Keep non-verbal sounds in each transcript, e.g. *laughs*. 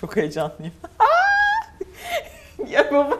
Çok heyecanlıyım. *laughs* ya baba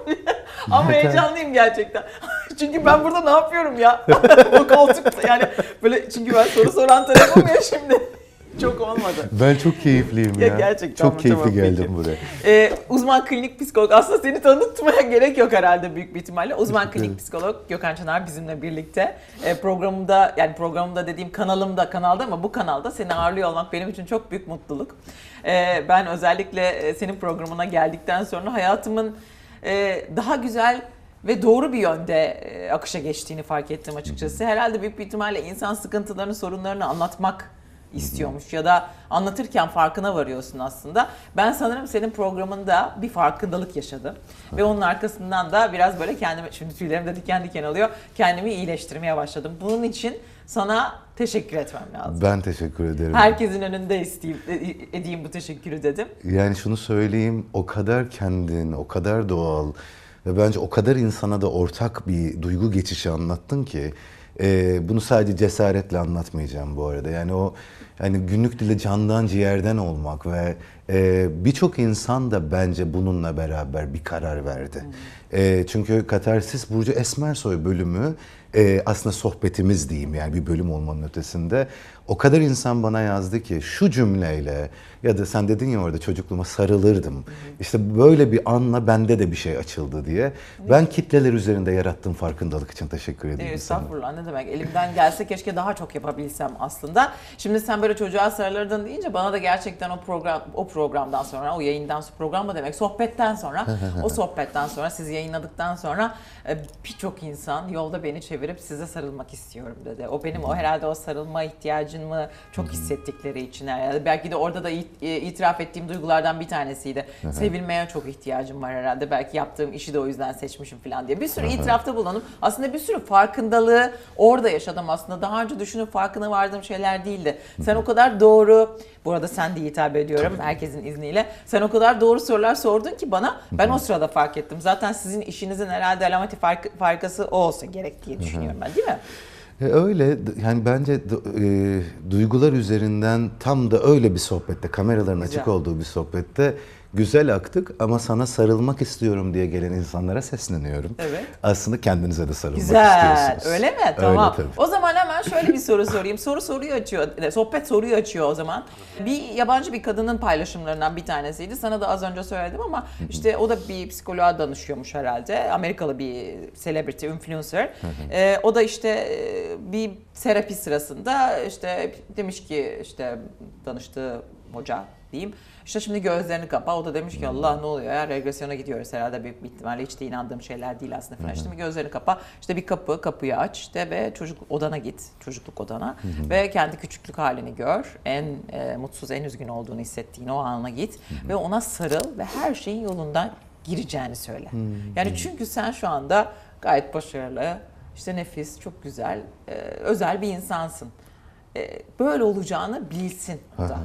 Ama heyecanlıyım gerçekten. *laughs* çünkü ben burada ne yapıyorum ya? *laughs* Bu koltukta yani böyle çünkü ben soru soran tarafım ya şimdi. Çok olmadı. Ben çok keyifliyim Ya ya. gerçekten Çok keyifli geldim peki. buraya. Ee, uzman klinik psikolog. Aslında seni tanıtmaya *laughs* gerek yok herhalde büyük bir ihtimalle. Uzman klinik psikolog Gökhan Çınar bizimle birlikte. Ee, programımda yani programımda dediğim kanalımda kanalda ama bu kanalda seni ağırlıyor olmak benim için çok büyük mutluluk. Ee, ben özellikle e, senin programına geldikten sonra hayatımın e, daha güzel ve doğru bir yönde e, akışa geçtiğini fark ettim açıkçası. Herhalde büyük bir ihtimalle insan sıkıntılarını, sorunlarını anlatmak istiyormuş ya da anlatırken farkına varıyorsun aslında. Ben sanırım senin programında bir farkındalık yaşadım. Ve onun arkasından da biraz böyle kendimi, şimdi tüylerim de diken diken oluyor, kendimi iyileştirmeye başladım. Bunun için sana teşekkür etmem lazım. Ben teşekkür ederim. Herkesin önünde isteyeyim, e, edeyim bu teşekkürü dedim. Yani şunu söyleyeyim, o kadar kendin, o kadar doğal ve bence o kadar insana da ortak bir duygu geçişi anlattın ki e, bunu sadece cesaretle anlatmayacağım bu arada. Yani o yani günlük dile candan ciğerden olmak ve e, birçok insan da bence bununla beraber bir karar verdi. E, çünkü Katarsis Burcu Esmersoy bölümü e, aslında sohbetimiz diyeyim yani bir bölüm olmanın ötesinde. O kadar insan bana yazdı ki şu cümleyle ya da sen dedin ya orada çocukluğuma sarılırdım. İşte böyle bir anla bende de bir şey açıldı diye. Ben kitleler üzerinde yarattığım farkındalık için teşekkür ediyorum sana. Estağfurullah ne demek. Elimden gelse keşke daha çok yapabilsem aslında. Şimdi sen böyle çocuğa sarılırdın deyince bana da gerçekten o program o programdan sonra o yayından sonra program mı demek sohbetten sonra o *laughs* sohbetten sonra siz yayınladıktan sonra e, birçok insan yolda beni çevirip size sarılmak istiyorum dedi. O benim o herhalde o sarılma ihtiyacımı çok hissettikleri için herhalde. Belki de orada da e, itiraf ettiğim duygulardan bir tanesiydi. Sevilmeye çok ihtiyacım var herhalde. Belki yaptığım işi de o yüzden seçmişim falan diye. Bir sürü itirafta bulundum. Aslında bir sürü farkındalığı orada yaşadım aslında. Daha önce düşünüp farkına vardığım şeyler değildi. Sen o kadar doğru, bu arada sen diye hitap ediyorum herkesin izniyle. Sen o kadar doğru sorular sordun ki bana ben o sırada fark ettim. Zaten sizin işinizin herhalde alameti fark, farkası o olsa gerek diye düşünüyorum ben değil mi? E, öyle. Yani bence e, duygular üzerinden tam da öyle bir sohbette kameraların açık olduğu bir sohbette güzel aktık ama sana sarılmak istiyorum diye gelen insanlara sesleniyorum. Evet. Aslında kendinize de sarılmak Güzel. istiyorsunuz. Öyle mi? Tamam. tabii. o zaman hemen şöyle bir soru sorayım. Soru soruyu açıyor. e, Sohbet soruyu açıyor o zaman. Bir yabancı bir kadının paylaşımlarından bir tanesiydi. Sana da az önce söyledim ama işte o da bir psikoloğa danışıyormuş herhalde. Amerikalı bir celebrity, influencer. Ee, o da işte e, bir terapi sırasında işte demiş ki işte danıştığı hoca diyeyim. İşte şimdi gözlerini kapa. O da demiş ki Allah ne oluyor ya regresyona gidiyoruz herhalde büyük bir ihtimalle hiç de inandığım şeyler değil aslında falan. İşte bir gözlerini kapa. İşte bir kapı, kapıyı aç işte ve çocuk odana git. Çocukluk odana ve kendi küçüklük halini gör. En e, mutsuz, en üzgün olduğunu hissettiğin o ana git ve ona sarıl ve her şeyin yolundan gireceğini söyle. Yani çünkü sen şu anda gayet başarılı, işte nefis, çok güzel, e, özel bir insansın. E, böyle olacağını bilsin o da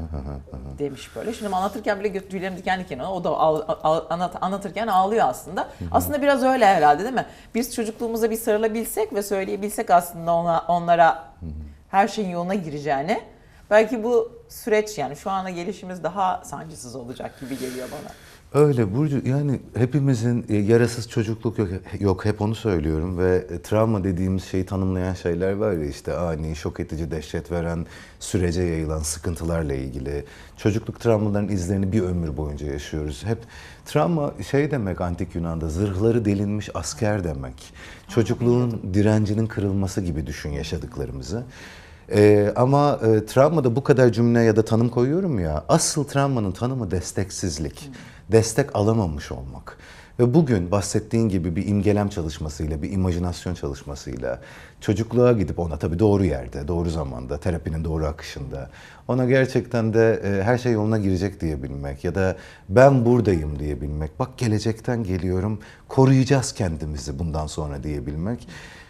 demiş böyle. Şimdi anlatırken bile tüylerim diken diken o da anlat, anlatırken ağlıyor aslında. Aslında biraz öyle herhalde değil mi? Biz çocukluğumuza bir sarılabilsek ve söyleyebilsek aslında ona onlara her şeyin yoluna gireceğini belki bu süreç yani şu ana gelişimiz daha sancısız olacak gibi geliyor bana. Öyle Burcu yani hepimizin e, yarasız çocukluk yok, yok hep onu söylüyorum ve e, travma dediğimiz şeyi tanımlayan şeyler var ya işte ani, şok edici, dehşet veren, sürece yayılan sıkıntılarla ilgili. Çocukluk travmaların izlerini bir ömür boyunca yaşıyoruz. Hep travma şey demek antik Yunan'da zırhları delinmiş asker demek. Çocukluğun direncinin kırılması gibi düşün yaşadıklarımızı. Ee, ama e, travmada bu kadar cümle ya da tanım koyuyorum ya, asıl travmanın tanımı desteksizlik. Destek alamamış olmak. Ve bugün bahsettiğin gibi bir imgelem çalışmasıyla, bir imajinasyon çalışmasıyla çocukluğa gidip ona tabii doğru yerde, doğru zamanda, terapinin doğru akışında ona gerçekten de e, her şey yoluna girecek diyebilmek ya da ben buradayım diyebilmek. Bak gelecekten geliyorum, koruyacağız kendimizi bundan sonra diyebilmek.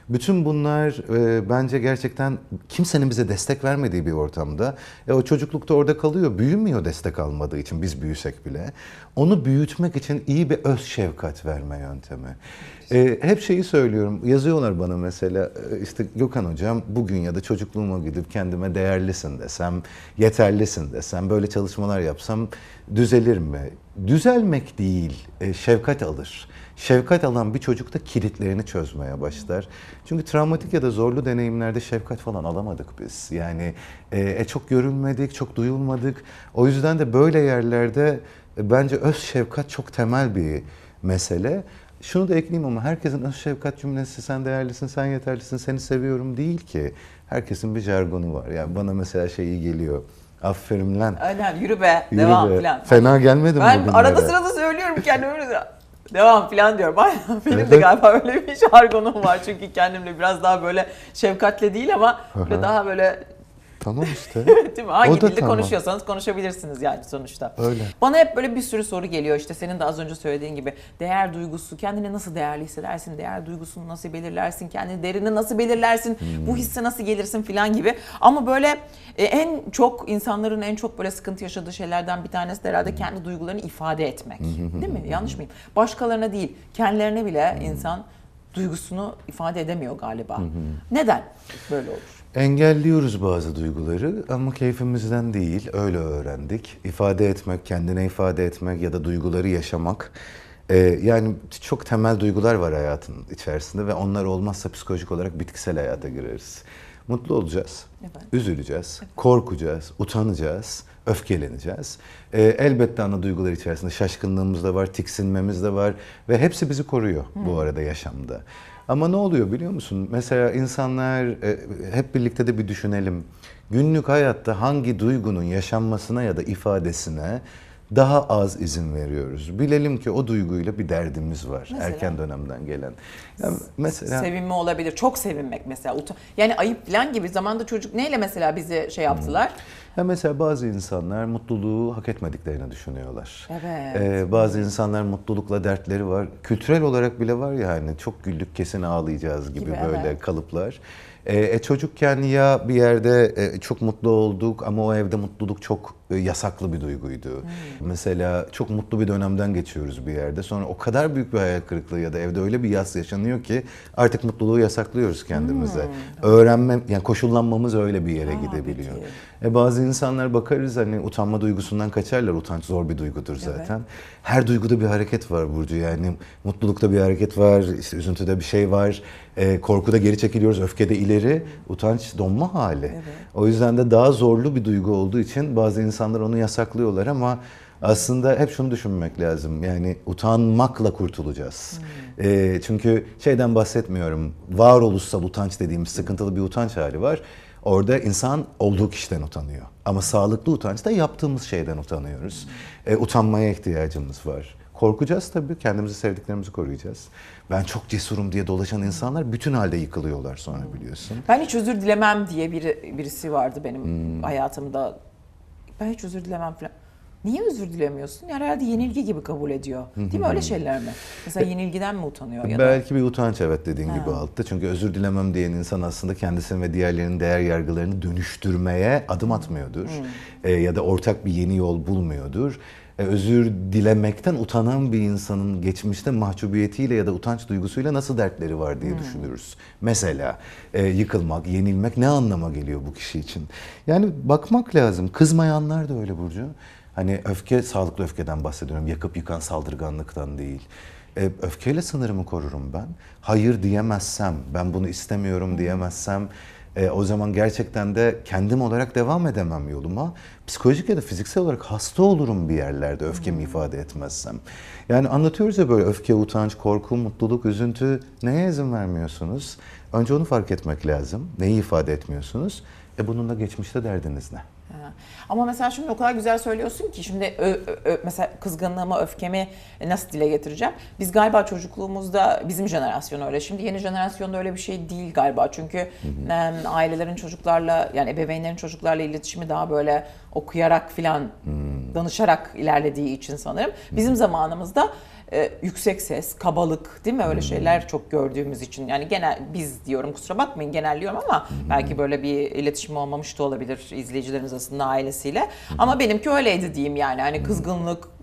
Bütün bunlar e, bence gerçekten kimsenin bize destek vermediği bir ortamda. E, o çocuklukta orada kalıyor, büyümüyor destek almadığı için biz büyüsek bile. Onu büyütmek için iyi bir öz şefkat verme yöntemi. E, hep şeyi söylüyorum, yazıyorlar bana mesela e, işte Gökhan Hocam bugün ya da çocukluğuma gidip kendime değerlisin desem, yeterlisin desem, böyle çalışmalar yapsam düzelir mi? düzelmek değil, e, şefkat alır. Şefkat alan bir çocuk da kilitlerini çözmeye başlar. Çünkü travmatik ya da zorlu deneyimlerde şefkat falan alamadık biz. Yani e, e, çok görülmedik, çok duyulmadık. O yüzden de böyle yerlerde e, bence öz şefkat çok temel bir mesele. Şunu da ekleyeyim ama herkesin öz şefkat cümlesi sen değerlisin, sen yeterlisin, seni seviyorum değil ki. Herkesin bir jargonu var. Yani bana mesela şey iyi geliyor. Aferin lan. Aynen yürü be, Yürü devam be. filan. Fena gelmedi mi Ben arada sırada söylüyorum kendime öyle devam filan diyorum. *laughs* Aynen benim de galiba öyle bir *laughs* jargonum var çünkü kendimle biraz daha böyle şefkatle değil ama böyle Aha. daha böyle Tamam işte. *laughs* Değil mi? Hangi O dilde tamam. konuşuyorsanız konuşabilirsiniz yani sonuçta. Öyle. Bana hep böyle bir sürü soru geliyor işte senin de az önce söylediğin gibi. Değer duygusu, kendini nasıl değerli hissedersin, değer duygusunu nasıl belirlersin, kendini değerini nasıl belirlersin, Hmm. bu hisse nasıl gelirsin filan gibi. Ama böyle e, en çok insanların en çok böyle sıkıntı yaşadığı şeylerden bir tanesi de herhalde kendi duygularını ifade etmek. Değil mi? Yanlış mıyım? Başkalarına değil, kendilerine bile insan duygusunu ifade edemiyor galiba. Neden böyle olur? Engelliyoruz bazı duyguları ama keyfimizden değil, öyle öğrendik. İfade etmek, kendine ifade etmek ya da duyguları yaşamak. Ee, yani çok temel duygular var hayatın içerisinde ve onlar olmazsa psikolojik olarak bitkisel hayata gireriz. Mutlu olacağız, Evet. üzüleceğiz, korkacağız, utanacağız, öfkeleneceğiz. Ee, elbette ana duygular içerisinde şaşkınlığımız da var, tiksinmemiz de var ve hepsi bizi koruyor bu arada yaşamda. Ama ne oluyor biliyor musun? Mesela insanlar e, hep birlikte de bir düşünelim. Günlük hayatta hangi duygunun yaşanmasına ya da ifadesine daha az izin veriyoruz. Bilelim ki o duyguyla bir derdimiz var Mesela? erken dönemden gelen. Ya mesela Sevinme olabilir. Çok sevinmek mesela. Yani ayıp falan gibi zamanda çocuk neyle mesela bizi şey yaptılar? Ya mesela bazı insanlar mutluluğu hak etmediklerini düşünüyorlar. Evet. Ee, bazı insanlar mutlulukla dertleri var. Kültürel olarak bile var ya hani çok güldük kesin ağlayacağız gibi, Gibi, böyle evet. kalıplar. Ee, e, çocukken ya bir yerde e, çok mutlu olduk ama o evde mutluluk çok yasaklı bir duyguydu. Hmm. Mesela çok mutlu bir dönemden geçiyoruz bir yerde. Sonra o kadar büyük bir hayal kırıklığı ya da evde öyle bir yas yaşanıyor ki artık mutluluğu yasaklıyoruz kendimize. Öğrenme, yani koşullanmamız öyle bir yere Hmm. Aa, gidebiliyor. peki. E bazı insanlar bakarız hani utanma duygusundan kaçarlar. Utanç zor bir duygudur zaten. Her duyguda bir hareket var Burcu. Yani mutlulukta bir hareket var, işte üzüntüde bir şey var. E, korkuda geri çekiliyoruz, öfkede ileri. Utanç donma hali. O yüzden de daha zorlu bir duygu olduğu için bazı insanlar onu yasaklıyorlar ama aslında hep şunu düşünmek lazım. Yani utanmakla kurtulacağız. E, çünkü şeyden bahsetmiyorum. Varoluşsal utanç dediğimiz sıkıntılı bir utanç hali var. Orada insan olduğu kişiden utanıyor. Ama sağlıklı utanç da yaptığımız şeyden utanıyoruz. E, utanmaya ihtiyacımız var. Korkacağız tabii, kendimizi sevdiklerimizi koruyacağız. Ben çok cesurum diye dolaşan insanlar bütün halde yıkılıyorlar sonra biliyorsun. Ben hiç özür dilemem diye biri, birisi vardı benim Hmm. hayatımda. Ben hiç özür dilemem falan. Niye özür dilemiyorsun? Yani herhalde yenilgi gibi kabul ediyor. Değil mi öyle şeyler mi? Mesela yenilgiden mi utanıyor ya da? Belki bir utanç evet dediğin gibi altta. Çünkü özür dilemem diyen insan aslında kendisini ve diğerlerinin değer yargılarını dönüştürmeye adım atmıyordur. E, ya da ortak bir yeni yol bulmuyordur. E, özür dilemekten utanan bir insanın geçmişte mahcubiyetiyle ya da utanç duygusuyla nasıl dertleri var diye düşünürüz. Mesela e, yıkılmak, yenilmek ne anlama geliyor bu kişi için? Yani bakmak lazım. Kızmayanlar da öyle Burcu. Hani öfke, sağlıklı öfkeden bahsediyorum. Yakıp yıkan saldırganlıktan değil. E, öfkeyle sınırımı korurum ben. Hayır diyemezsem, ben bunu istemiyorum diyemezsem e, o zaman gerçekten de kendim olarak devam edemem yoluma. Psikolojik ya da fiziksel olarak hasta olurum bir yerlerde öfkemi ifade etmezsem. Yani anlatıyoruz ya böyle öfke, utanç, korku, mutluluk, üzüntü neye izin vermiyorsunuz? Önce onu fark etmek lazım. Neyi ifade etmiyorsunuz? E bunun da geçmişte derdiniz ne? Ha. Ama mesela şimdi o kadar güzel söylüyorsun ki şimdi ö- ö- ö- mesela kızgınlığımı, öfkemi nasıl dile getireceğim? Biz galiba çocukluğumuzda bizim jenerasyon öyle. Şimdi yeni jenerasyonda öyle bir şey değil galiba. Çünkü em, ailelerin çocuklarla yani ebeveynlerin çocuklarla iletişimi daha böyle okuyarak filan danışarak ilerlediği için sanırım. Bizim zamanımızda e, yüksek ses, kabalık değil mi? Öyle şeyler çok gördüğümüz için. Yani genel biz diyorum kusura bakmayın genelliyorum ama belki böyle bir iletişim olmamış da olabilir izleyicilerimiz arasında ailesiyle. Ama benimki öyleydi diyeyim yani. Hani kızgınlık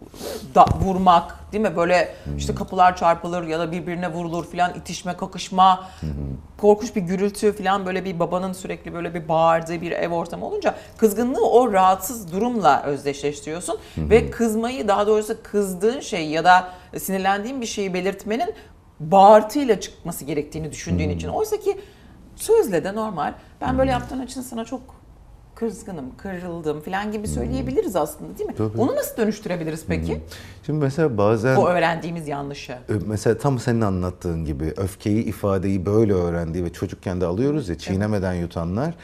da, vurmak değil mi? Böyle işte kapılar çarpılır ya da birbirine vurulur filan itişme, kakışma, korkunç bir gürültü filan böyle bir babanın sürekli böyle bir bağırdığı bir ev ortamı olunca kızgınlığı o rahatsız durumla özdeşleştiriyorsun ve kızmayı daha doğrusu kızdığın şey ya da sinirlendiğin bir şeyi belirtmenin bağırtıyla çıkması gerektiğini düşündüğün için. Oysa ki sözle de normal. Ben böyle yaptığın için sana çok kızgınım, kırıldım falan gibi söyleyebiliriz aslında değil mi? Tabii. Onu nasıl dönüştürebiliriz peki? Şimdi mesela bazen O öğrendiğimiz yanlışı. Mesela tam senin anlattığın gibi öfkeyi, ifadeyi böyle öğrendiği ve çocukken de alıyoruz ya çiğnemeden yutanlar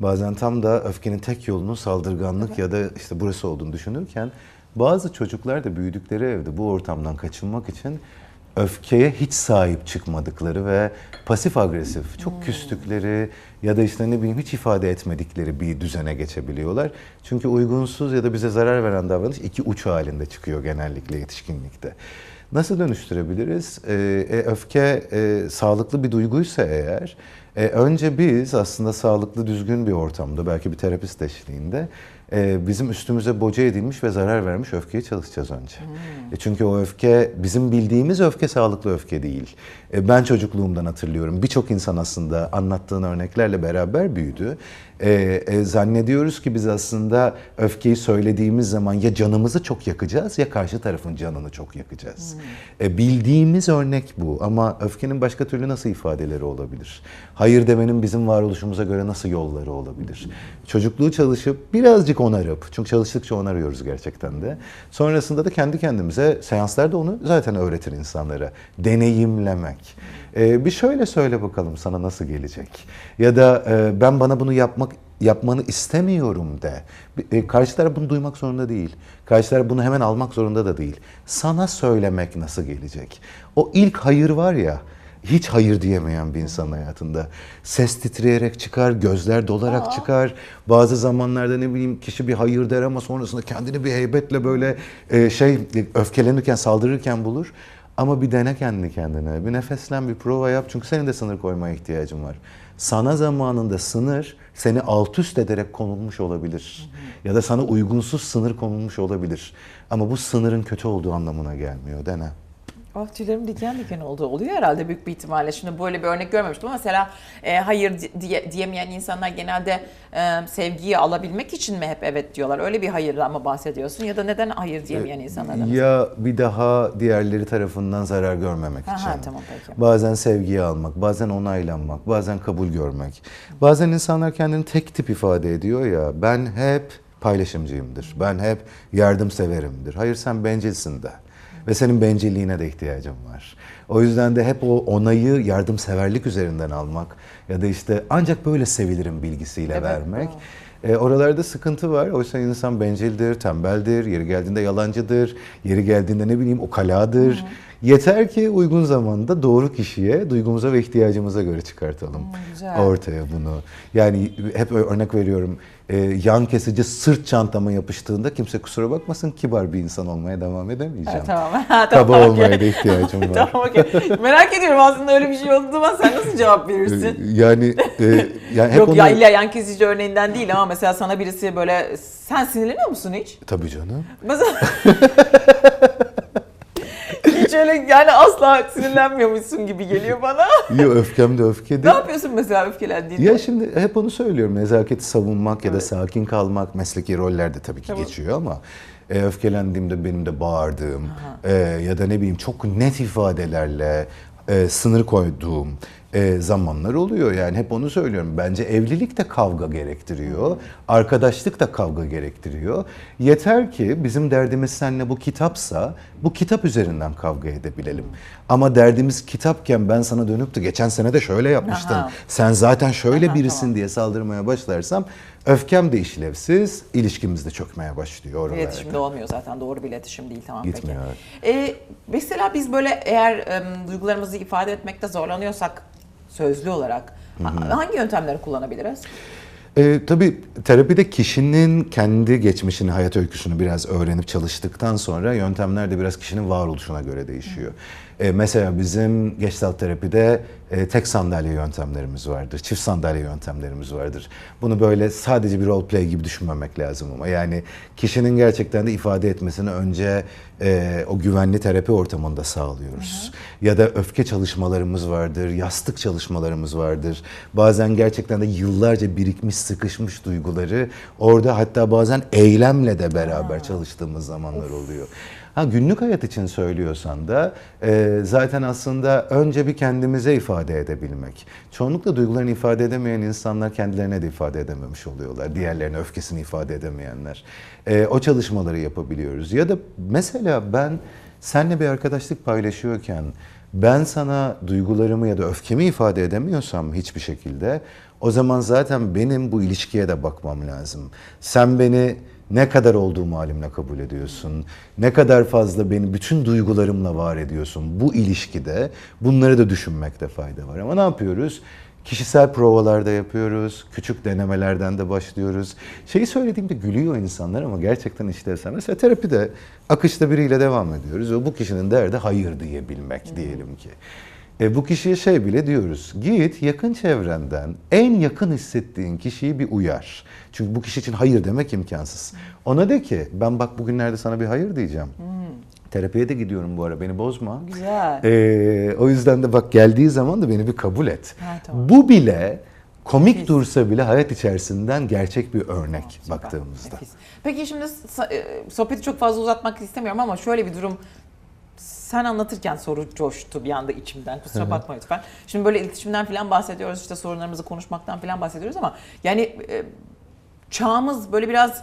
bazen tam da öfkenin tek yolunun saldırganlık ya da işte burası olduğunu düşünürken bazı çocuklar da büyüdükleri evde bu ortamdan kaçınmak için öfkeye hiç sahip çıkmadıkları ve pasif agresif, çok küstükleri ya da işte ne bileyim hiç ifade etmedikleri bir düzene geçebiliyorlar. Çünkü uygunsuz ya da bize zarar veren davranış iki uç halinde çıkıyor genellikle yetişkinlikte. Nasıl dönüştürebiliriz? Ee, e, öfke e, sağlıklı bir duyguysa eğer, e, önce biz aslında sağlıklı, düzgün bir ortamda, belki bir terapist eşliğinde e, bizim üstümüze boca edilmiş ve zarar vermiş öfkeyi çalışacağız önce. E, çünkü o öfke, bizim bildiğimiz öfke sağlıklı öfke değil. E, ben çocukluğumdan hatırlıyorum. Birçok insan aslında anlattığın örneklerle beraber büyüdü. E, e, zannediyoruz ki biz aslında öfkeyi söylediğimiz zaman ya canımızı çok yakacağız ya karşı tarafın canını çok yakacağız. E, bildiğimiz örnek bu ama öfkenin başka türlü nasıl ifadeleri olabilir? Hayır demenin bizim varoluşumuza göre nasıl yolları olabilir? Çocukluğu çalışıp birazcık onarıp, çünkü çalıştıkça onarıyoruz gerçekten de. Sonrasında da kendi kendimize, seanslarda onu zaten öğretir insanlara. Deneyimlemek. Ee, bir şöyle söyle bakalım sana nasıl gelecek. Ya da e, ben bana bunu yapmak yapmanı istemiyorum de. E, karşı taraf bunu duymak zorunda değil. Karşı taraf bunu hemen almak zorunda da değil. Sana söylemek nasıl gelecek? O ilk hayır var ya, hiç hayır diyemeyen bir insan hayatında. Ses titreyerek çıkar, gözler dolarak çıkar. Bazı zamanlarda ne bileyim kişi bir hayır der ama sonrasında kendini bir heybetle böyle e, şey öfkelenirken, saldırırken bulur. Ama bir dene kendi kendine. Bir nefeslen, bir prova yap. Çünkü senin de sınır koymaya ihtiyacın var. Sana zamanında sınır seni alt üst ederek konulmuş olabilir. Ya da sana uygunsuz sınır konulmuş olabilir. Ama bu sınırın kötü olduğu anlamına gelmiyor. Dene. Ah tüylerim diken diken oldu. Oluyor herhalde büyük bir ihtimalle. Şimdi böyle bir örnek görmemiştim ama mesela e, hayır di- diye, diyemeyen insanlar genelde e, sevgiyi alabilmek için mi hep evet diyorlar? Öyle bir hayırdan mı bahsediyorsun? Ya da neden hayır diyemeyen insanlardan? Ya bir daha diğerleri tarafından zarar görmemek Aha, için. tamam, peki. Bazen sevgiyi almak, bazen onaylanmak, bazen kabul görmek. Bazen insanlar kendini tek tip ifade ediyor ya. Ben hep paylaşımcıyımdır. Ben hep yardımseverimdir. Hayır sen bencilsin de. Ve senin bencilliğine de ihtiyacın var. O yüzden de hep o onayı yardımseverlik üzerinden almak ya da işte ancak böyle sevilirim bilgisiyle Evet, vermek. E, oralarda sıkıntı var. Oysa insan bencildir, tembeldir, yeri geldiğinde yalancıdır, yeri geldiğinde ne bileyim ukaladır. Yeter ki uygun zamanda doğru kişiye duygumuza ve ihtiyacımıza göre çıkartalım güzel. ortaya bunu. Yani hep örnek veriyorum. E, yan kesici sırt çantama yapıştığında kimse kusura bakmasın kibar bir insan olmaya devam edemeyeceğim. Ha, tamam. *laughs* Ha, Kaba tamam, olmaya okey. da ihtiyacım *laughs* var. tamam okey. Merak ediyorum aslında öyle bir şey olduğu zaman sen nasıl cevap verirsin? Yani e, *laughs* yani hep Yok onu... ya illa yan kesici örneğinden değil ama mesela sana birisi böyle sen sinirleniyor musun hiç? Tabii canım. Mesela hiç öyle yani asla sinirlenmiyormuşsun gibi geliyor bana. *laughs* Ya öfkem de öfke ne değil. yapıyorsun mesela öfkelendiğinde? Ya şimdi hep onu söylüyorum. Nezaketi savunmak ya da sakin kalmak mesleki rollerde tabii ki Tamam. geçiyor ama e, öfkelendiğimde benim de bağırdığım e, ya da ne bileyim çok net ifadelerle e, sınır koyduğum e, zamanlar oluyor. Yani hep onu söylüyorum. Bence evlilik de kavga gerektiriyor. Arkadaşlık da kavga gerektiriyor. Yeter ki bizim derdimiz seninle bu kitapsa bu kitap üzerinden kavga edebilelim. Ama derdimiz kitapken ben sana dönüp de geçen sene de şöyle yapmıştın. Aha. Sen zaten şöyle Aha, birisin tamam. diye saldırmaya başlarsam öfkem de işlevsiz, ilişkimiz de çökmeye başlıyor oralarda. İletişim de olmuyor zaten doğru bir iletişim değil tamam Gitmiyor, peki. Ee, mesela biz böyle eğer em, duygularımızı ifade etmekte zorlanıyorsak sözlü olarak ha- hangi yöntemleri kullanabiliriz? Ee, tabii terapide kişinin kendi geçmişini, hayat öyküsünü biraz öğrenip çalıştıktan sonra yöntemler de biraz kişinin varoluşuna göre değişiyor. Ee, mesela bizim Gestalt terapide e, tek sandalye yöntemlerimiz vardır, çift sandalye yöntemlerimiz vardır. Bunu böyle sadece bir role play gibi düşünmemek lazım ama yani kişinin gerçekten de ifade etmesini önce e, o güvenli terapi ortamında sağlıyoruz. Ya da öfke çalışmalarımız vardır, yastık çalışmalarımız vardır. Bazen gerçekten de yıllarca birikmiş, sıkışmış duyguları orada hatta bazen eylemle de beraber çalıştığımız zamanlar oluyor. Ha günlük hayat için söylüyorsan da e, zaten aslında önce bir kendimize ifade edebilmek. Çoğunlukla duygularını ifade edemeyen insanlar kendilerine de ifade edememiş oluyorlar. Diğerlerine öfkesini ifade edemeyenler. E, o çalışmaları yapabiliyoruz. Ya da mesela ben seninle bir arkadaşlık paylaşıyorken ben sana duygularımı ya da öfkemi ifade edemiyorsam hiçbir şekilde o zaman zaten benim bu ilişkiye de bakmam lazım. Sen beni ne kadar olduğum halimle kabul ediyorsun? Ne kadar fazla beni bütün duygularımla var ediyorsun bu ilişkide? Bunları da düşünmekte fayda var. Ama ne yapıyoruz? Kişisel provalarda yapıyoruz, küçük denemelerden de başlıyoruz. Şeyi söylediğimde gülüyor insanlar ama gerçekten işlevsel. Mesela terapide akışta biriyle devam ediyoruz ve bu kişinin derdi hayır diyebilmek diyelim ki. E, bu kişiye şey bile diyoruz. Git yakın çevrenden en yakın hissettiğin kişiyi bir uyar. Çünkü bu kişi için hayır demek imkansız. Ona de ki ben bak bugünlerde sana bir hayır diyeceğim. Terapiye de gidiyorum bu ara beni bozma. Güzel. E, o yüzden de bak geldiği zaman da beni bir kabul et. Ha, tamam. Bu bile komik Nefis. dursa bile hayat içerisinden gerçek bir örnek Süper, baktığımızda. nefis. Peki şimdi e, sohbeti çok fazla uzatmak istemiyorum ama şöyle bir durum sen anlatırken soru coştu bir anda içimden. Kusura bakma lütfen. Şimdi böyle iletişimden falan bahsediyoruz, işte sorunlarımızı konuşmaktan falan bahsediyoruz ama yani e, çağımız böyle biraz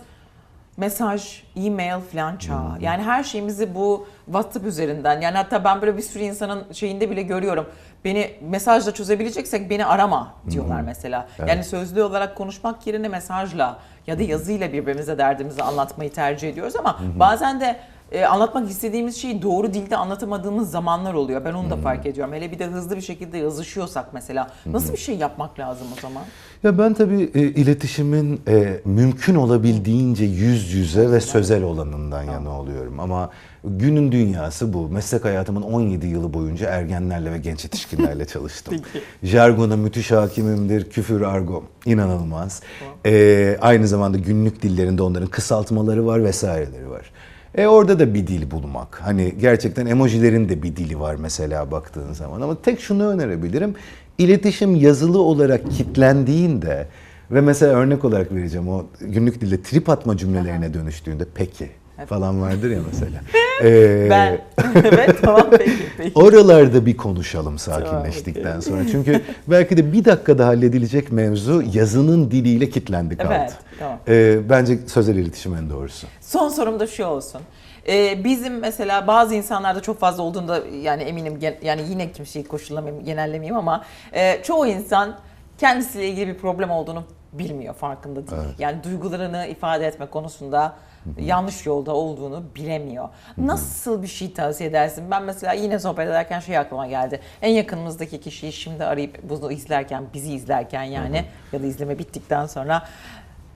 mesaj, e-mail falan çağı. Yani her şeyimizi bu WhatsApp üzerinden yani hatta ben böyle bir sürü insanın şeyinde bile görüyorum. Beni mesajla çözebileceksek beni arama diyorlar mesela. Yani sözlü olarak konuşmak yerine mesajla ya da yazıyla birbirimize derdimizi anlatmayı tercih ediyoruz ama bazen de e, anlatmak istediğimiz şeyi doğru dilde anlatamadığımız zamanlar oluyor. Ben onu da fark ediyorum. Hele bir de hızlı bir şekilde yazışıyorsak mesela nasıl bir şey yapmak lazım o zaman? Ya ben tabii e, iletişimin e, mümkün olabildiğince yüz yüze ve sözel olanından yana oluyorum. Ama günün dünyası bu. Meslek hayatımın 17 yılı boyunca ergenlerle ve genç yetişkinlerle çalıştım. *laughs* Jargona müthiş hakimimdir. Küfür, argo inanılmaz. E, aynı zamanda günlük dillerinde onların kısaltmaları var vesaireleri var. E orada da bir dil bulmak. Hani gerçekten emojilerin de bir dili var mesela baktığın zaman. Ama tek şunu önerebilirim. İletişim yazılı olarak kitlendiğinde ve mesela örnek olarak vereceğim o günlük dilde trip atma cümlelerine dönüştüğünde peki falan vardır ya mesela. *laughs* Ee, Ben. *laughs* evet tamam peki. peki. Oralarda bir konuşalım sakinleştikten sonra. Çünkü belki de bir dakikada halledilecek mevzu yazının diliyle kitlendi kaldı. Evet, tamam. Ee, bence sözel iletişim en doğrusu. Son sorum da şu olsun. Ee, bizim mesela bazı insanlarda çok fazla olduğunda yani eminim yani yine kimseyi koşullamayayım, genellemeyeyim ama e, çoğu insan kendisiyle ilgili bir problem olduğunu bilmiyor, farkında değil. Yani duygularını ifade etme konusunda yanlış yolda olduğunu bilemiyor. Nasıl bir şey tavsiye edersin? Ben mesela yine sohbet ederken şey aklıma geldi. En yakınımızdaki kişiyi şimdi arayıp bunu izlerken, bizi izlerken yani ya da izleme bittikten sonra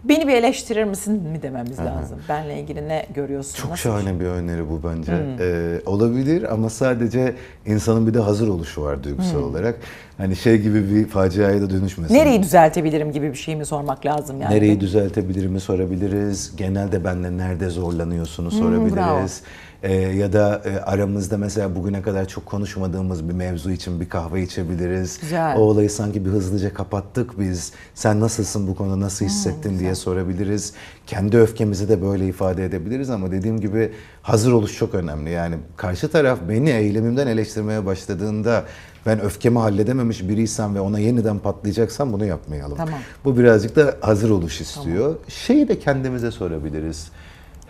Beni bir eleştirir misin mi dememiz lazım. Benle ilgili ne görüyorsun? Çok Nasıl şahane bir öneri bu bence. Ee, olabilir ama sadece insanın bir de hazır oluşu var duygusal olarak. Hani şey gibi bir faciaya da dönüşmesin. Nereyi düzeltebilirim gibi bir şey mi sormak lazım yani? Nereyi düzeltebilirimi sorabiliriz. Genelde benle nerede zorlanıyorsunu sorabiliriz. Ee, ya da e, aramızda mesela bugüne kadar çok konuşmadığımız bir mevzu için bir kahve içebiliriz. Güzel. O olayı sanki bir hızlıca kapattık biz. Sen nasılsın bu konuda nasıl hissettin diye sorabiliriz. Kendi öfkemizi de böyle ifade edebiliriz ama dediğim gibi hazır oluş çok önemli. Yani karşı taraf beni eylemimden eleştirmeye başladığında ben öfkemi halledememiş biriysem ve ona yeniden patlayacaksam bunu yapmayalım. Tamam. Bu birazcık da hazır oluş istiyor. Şeyi de kendimize sorabiliriz.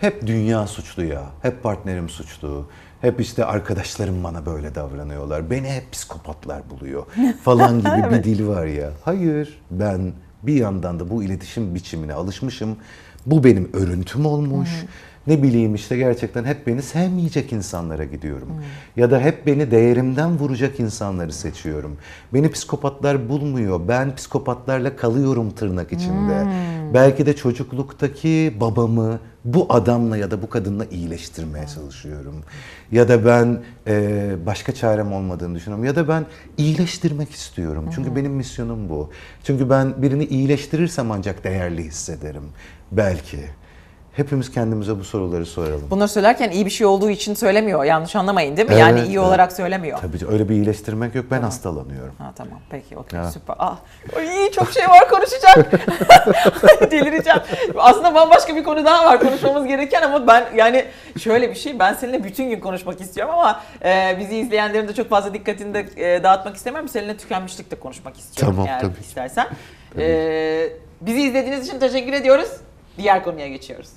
Hep dünya suçlu ya. Hep partnerim suçlu. Hep işte arkadaşlarım bana böyle davranıyorlar. Beni hep psikopatlar buluyor *laughs* falan gibi bir dil var ya. Hayır ben bir yandan da bu iletişim biçimine alışmışım. Bu benim örüntüm olmuş. Ne bileyim işte gerçekten hep beni sevmeyecek insanlara gidiyorum. Ya da hep beni değerimden vuracak insanları seçiyorum. Beni psikopatlar bulmuyor. Ben psikopatlarla kalıyorum tırnak içinde. Belki de çocukluktaki babamı, bu adamla ya da bu kadınla iyileştirmeye çalışıyorum. Ya da ben e, başka çarem olmadığını düşünüyorum. Ya da ben iyileştirmek istiyorum. Çünkü benim misyonum bu. Çünkü ben birini iyileştirirsem ancak değerli hissederim. Belki. Hepimiz kendimize bu soruları soralım. Bunları söylerken iyi bir şey olduğu için söylemiyor. Yanlış anlamayın değil mi? yani Evet, iyi evet. olarak söylemiyor. Tabii öyle bir iyileştirmek yok. Ben hastalanıyorum. Ha tamam peki okey süper. Ah, ay, çok şey var konuşacak. *laughs* Delireceğim. Aslında bambaşka bir konu daha var konuşmamız gereken ama ben yani şöyle bir şey ben seninle bütün gün konuşmak istiyorum ama e, bizi izleyenlerin de çok fazla dikkatini de e, dağıtmak istemem. Seninle tükenmişlik de konuşmak istiyorum Tamam, eğer tabii istersen. E, bizi izlediğiniz için teşekkür ediyoruz. Diğer konuya geçiyoruz.